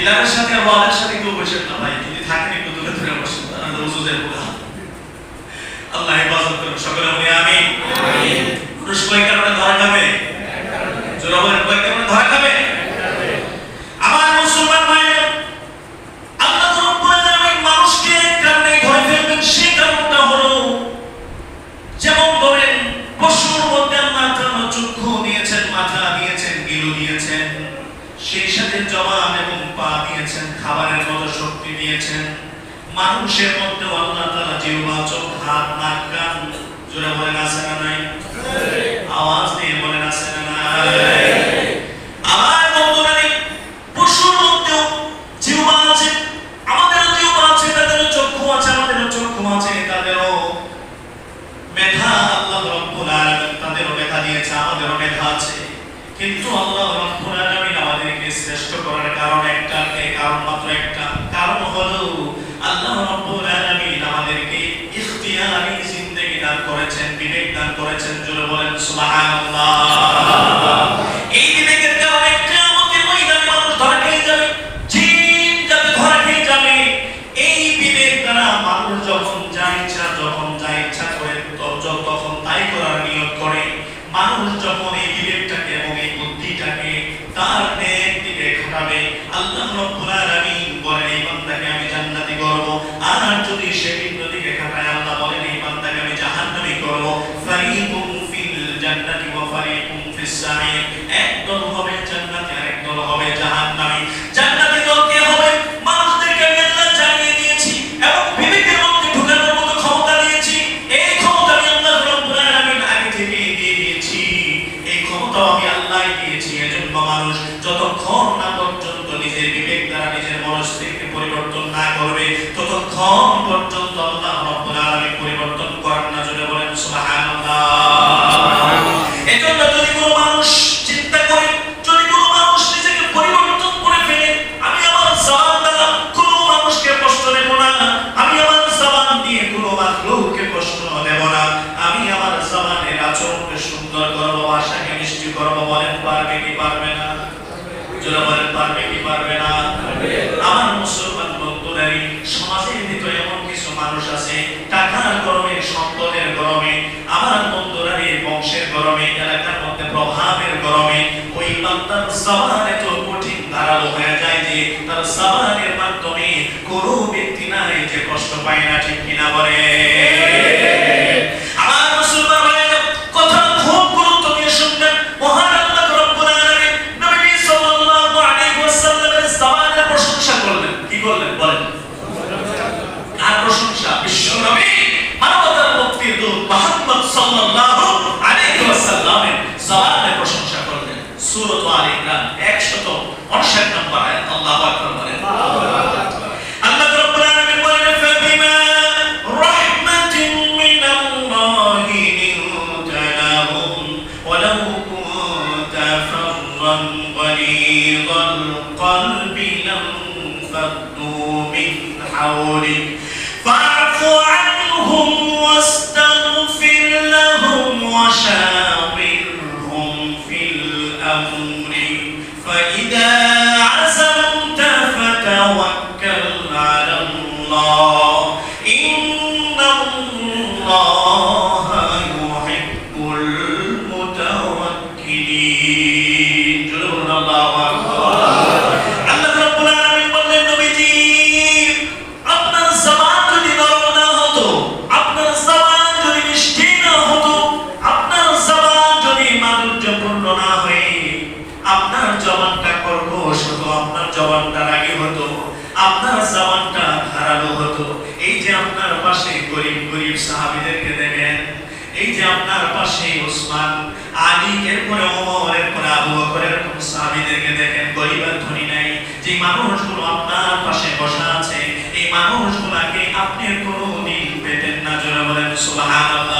বিলালের সাথে ওয়ালের সাথে কেউ বসেন না ভাই যদি থাকেন একটু দূরে দূরে বসেন। আমাদের তো উজুদের বোঝা আল্লাহ হেফাজত করুন সকলে আমি আমিন। পুরুষ কয় কারণে ধরা যাবে জোরা বলেন কয় কারণে খাবারের মতো শক্তি দিয়েছেন। মানুষের মধ্যে আল্লাহ তাআলা জিহ্বা, চোখ, হাত, নাক, কান, জোরে বলেন আছে না নাই? আওয়াজ দিয়ে বলেন আছে না নাই? আমার বন্ধুরা পশুর মধ্যেও জিহ্বা আছে, আমাদেরও জিহ্বা আছে, তাদেরও চক্ষু আছে, আমাদেরও চক্ষু আছে, তাদেরও মেধা আল্লাহ রব্বুল আলামিন তাদেরও মেধা দিয়েছে, আমাদেরও মেধা আছে। কিন্তু আল্লাহ রব্বুল আলামিন আমাদেরকে শ্রেষ্ঠ করার কারণ মাত্র একটা কারণ হলো আল্লাহ রব্বুল আলামিন আমাদেরকে ইখতিয়ারি জিন্দেগি দান করেছেন বিবেক দান করেছেন জোরে বলেন সুবহানাল্লাহ এই বিবেকের কারণে কিয়ামতের ময়দানে মানুষ ধরা খেয়ে যাবে জিন যাতে ধরা খেয়ে যাবে। এই বিবেক দ্বারা মানুষ যখন যা ইচ্ছা, যখন যা ইচ্ছা করে, তখন তাই করার নিয়ত করে। মানুষ যখন এই বিবেকটাকে এবং এই বুদ্ধিটাকে তার নেক দিকে খাটাবে আল্লাহ রব্বুল আলামিন বলেন, এই বান্দাকে আমি জান্নাতি করব। আর যদি সে ভিন্ন দিকে খাটায় আল্লাহ বলেন, এই বান্দাকে আমি জাহান্নামী করব। জান্নাতি ওয়া ফারিকুম ফিস সাঈর একদল হবে জান্নাতে আর একদল হবে জাহান্নামী। জান্নাতি দল কে হবে? মানুষদেরকে আমি আল্লাহ জানিয়ে দিয়েছি এবং বিবেকের মধ্যে ঢুকানোর মতো ক্ষমতা দিয়েছি। এই ক্ষমতা আমি আল্লাহ রব্বুল আলামিন আগে থেকে দিয়ে দিয়েছি। এই ক্ষমতা আমি আল্লাহ দিয়েছি। এজন্য মানুষ যতক্ষণ না পর্যন্ত নিজের বিবেক দ্বারা নিজের মনস্তিকে পরিবর্তন না করবে, ততক্ষণ পর্যন্ত আল্লাহ মিষ্টি করব বলেন পারবে কি পারবে না? যারা বলেন, পারবে কি পারবে না? আমার মুসলমান বন্ধুরাই সমাজের ভিতরে এমন কিছু মানুষ আছে, টাকার গরমে, সম্পদের গরমে, আমার বন্ধুরাই বংশের গরমে, এলাকার মধ্যে প্রভাবের গরমে, ওই বান্দার জবান এত কঠিন ধারালো হয়ে যায় যে তার জবানের মাধ্যমে কোনো ব্যক্তি নাই যে কষ্ট পায় না, ঠিক কিনা বলে? কার প্রশংসা বিশ্ব নবী মানবতার মুক্তির দূত মুহাম্মদ সাল্লাল্লাহু আলাইহি ওয়াসাল্লামের জবানের প্রশংসা করলেন সূরা আলে ইমরান 159 নম্বর আয়াত আল্লাহু আকবার বলেন আল্লাহ রাব্বুল আলামিন বলেন ফাবিমা রাহমাতিন মিনাল্লাহি লিনতা লাহুম ওয়ালাউ কুনতা ফাররান গলিযাল কলবি লাম ফাদ্দু মিন হাওলিক فاعف عنهم واستغفر لهم في الأمر. فإذا আপনার পাশে গরিব গরিব সাহাবিদেরকে দেখেন। এই যে আপনার পাশে ওসমান আলী, এরপরে ওমর, এরপরে আবু বকর, এরকম সাহাবিদেরকে দেখেন। গরিব আর ধনী নাই। যে মানুষগুলো আপনার পাশে বসা আছে, এই মানুষগুলোকে আপনি কোনোদিন পেতেন না। জোরে বলেন, সুবহানাল্লাহ।